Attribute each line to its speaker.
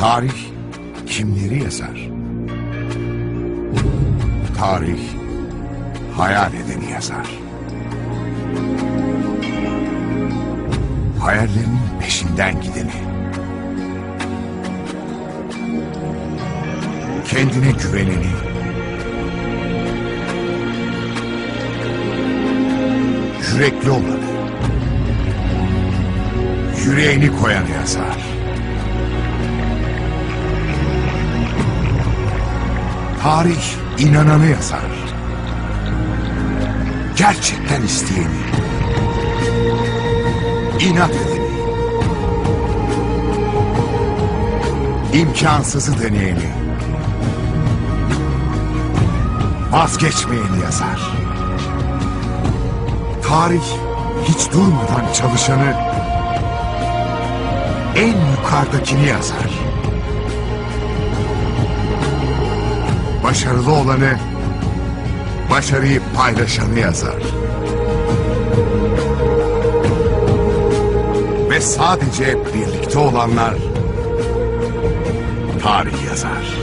Speaker 1: Tarih kimleri yazar? Tarih hayal edeni yazar. Hayallerinin peşinden gideni. Kendine güveneni. Yürekli olanı. Yüreğini koyanı yazar. Tarih inananı yazar. Gerçekten isteyeni. inat edeni. imkansızı deneyeni. Vazgeçmeyeni yazar. Tarih hiç durmadan çalışanı en yukarıdakini yazar. Başarılı olanı, başarıyı paylaşanı yazar. Ve sadece birlikte olanlar tarih yazar.